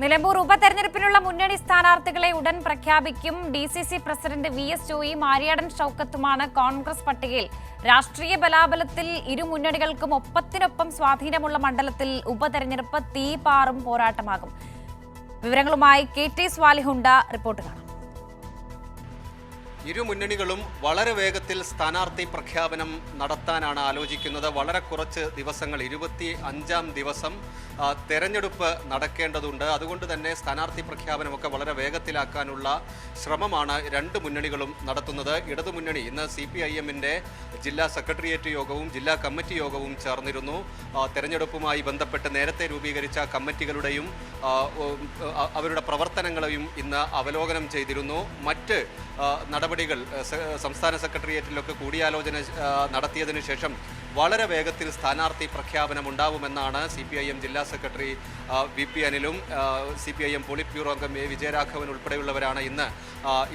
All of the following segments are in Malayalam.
നിലമ്പൂർ ഉപതെരഞ്ഞെടുപ്പിനുള്ള മുന്നണി സ്ഥാനാർത്ഥികളെ ഉടൻ പ്രഖ്യാപിക്കും. D C C president V S ജോയിയും Aryadan ഷൌക്കത്തുമാണ് കോൺഗ്രസ് പട്ടികയിൽ. രാഷ്ട്രീയ ബലാബലത്തിൽ ഇരു മുന്നണികൾക്കും ഒപ്പത്തിനൊപ്പം സ്വാധീനമുള്ള മണ്ഡലത്തിൽ ഉപതെരഞ്ഞെടുപ്പ് തീപാറും പോരാട്ടമാകും. വിവരങ്ങളുമായി കെ ടി സ്വാലിഹുണ്ട റിപ്പോർട്ട് കാണാം. ഇരു മുന്നണികളും വളരെ വേഗത്തിൽ സ്ഥാനാർത്ഥി പ്രഖ്യാപനം നടത്താനാണ് ആലോചിക്കുന്നത്. വളരെ കുറച്ച് ദിവസങ്ങൾ ഇരുപത്തി അഞ്ചാം ദിവസം തെരഞ്ഞെടുപ്പ് നടക്കേണ്ടതുണ്ട്. അതുകൊണ്ട് തന്നെ സ്ഥാനാർത്ഥി പ്രഖ്യാപനമൊക്കെ വളരെ വേഗത്തിലാക്കാനുള്ള ശ്രമമാണ് രണ്ട് മുന്നണികളും നടത്തുന്നത്. ഇടതുമുന്നണി ഇന്ന് സി പി ഐ എമ്മിന്റെ ജില്ലാ സെക്രട്ടേറിയറ്റ് യോഗവും ജില്ലാ കമ്മിറ്റി യോഗവും ചേർന്നിരുന്നു. തെരഞ്ഞെടുപ്പുമായി ബന്ധപ്പെട്ട് നേരത്തെ രൂപീകരിച്ച കമ്മിറ്റികളുടെയും അവരുടെ പ്രവർത്തനങ്ങളെയും ഇന്ന് അവലോകനം ചെയ്തിരുന്നു. മറ്റ് ആ, നടപടികൾ സംസ്ഥാന സെക്രട്ടേറിയറ്റിലൊക്കെ കൂടിയാലോചന നടത്തിയതിന് ശേഷം വളരെ വേഗത്തിൽ സ്ഥാനാർത്ഥി പ്രഖ്യാപനം ഉണ്ടാവുമെന്നാണ് സി പി ഐ എം ജില്ലാ secretary V P അനിലും C P I M polit bureau അംഗം എ വിജയരാഘവൻ ഉൾപ്പെടെയുള്ളവരാണ് ഇന്ന്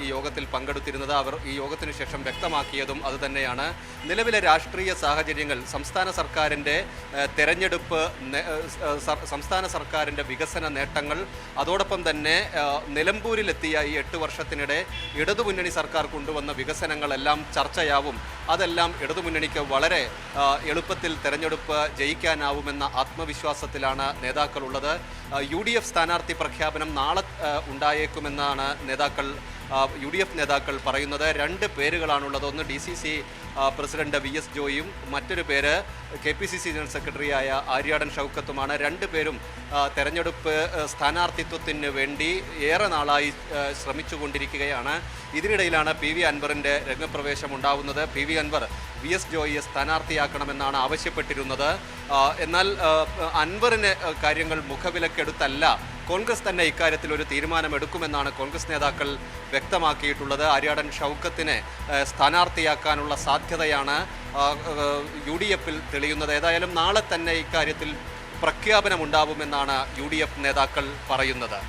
ഈ യോഗത്തിൽ പങ്കെടുത്തിരുന്നത്. അവർ ഈ യോഗത്തിന് ശേഷം വ്യക്തമാക്കിയതും അതുതന്നെയാണ്. നിലവിലെ രാഷ്ട്രീയ സാഹചര്യങ്ങൾ സംസ്ഥാന സർക്കാരിന്റെ തെരഞ്ഞെടുപ്പ് സംസ്ഥാന സർക്കാരിന്റെ വികസന നേട്ടങ്ങൾ അതോടൊപ്പം തന്നെ നിലമ്പൂരിലെത്തിയ ഈ എട്ട് വർഷത്തിനിടെ ഇടതുമുന്നണി സർക്കാർ കൊണ്ടുവന്ന വികസനങ്ങളെല്ലാം ചർച്ചയാവും. അതെല്ലാം ഇടതുമുന്നണിക്ക് വളരെ എളുപ്പത്തിൽ തെരഞ്ഞെടുപ്പ് ജയിക്കാനാവുമെന്ന ആത്മവിശ്വാസത്തിലാണ് നേതാക്കളുള്ളത്. യു ഡി എഫ് സ്ഥാനാർത്ഥി പ്രഖ്യാപനം നാളെ ഉണ്ടായേക്കുമെന്നാണ് നേതാക്കൾ യു ഡി എഫ് നേതാക്കൾ പറയുന്നത് രണ്ട് പേരുകളാണുള്ളത്. ഒന്ന് D C C president V S ജോയും മറ്റൊരു പേര് K P C C general സെക്രട്ടറിയായ ആര്യാടൻ ഷൗക്കത്തുമാണ്. രണ്ട് പേരും തെരഞ്ഞെടുപ്പ് സ്ഥാനാർത്ഥിത്വത്തിന് വേണ്ടി ഏറെ നാളായി ശ്രമിച്ചുകൊണ്ടിരിക്കുകയാണ്. ഇതിനിടയിലാണ് പി വി അൻവറിന്റെ രംഗപ്രവേശം ഉണ്ടാവുന്നത്. P V Anvar V S ജോയിയെ സ്ഥാനാർത്ഥിയാക്കണമെന്നാണ് ആവശ്യപ്പെട്ടിരുന്നത്. എന്നാൽ അൻവറിന് കാര്യങ്ങൾ മുഖവിലക്കെടുത്തല്ല. കോൺഗ്രസ് തന്നെ ഇക്കാര്യത്തിൽ ഒരു തീരുമാനമെടുക്കുമെന്നാണ് കോൺഗ്രസ് നേതാക്കൾ വ്യക്തമാക്കിയിട്ടുള്ളത്. അരിയാടൻ ഷൗക്കത്തിനെ സ്ഥാനാർത്ഥിയാക്കാനുള്ള സാധ്യതയാണ് യു ഡി എഫിൽ തെളിയുന്നത്. ഏതായാലും നാളെ തന്നെ ഇക്കാര്യത്തിൽ പ്രഖ്യാപനമുണ്ടാവുമെന്നാണ് യു ഡി എഫ് നേതാക്കൾ പറയുന്നത്.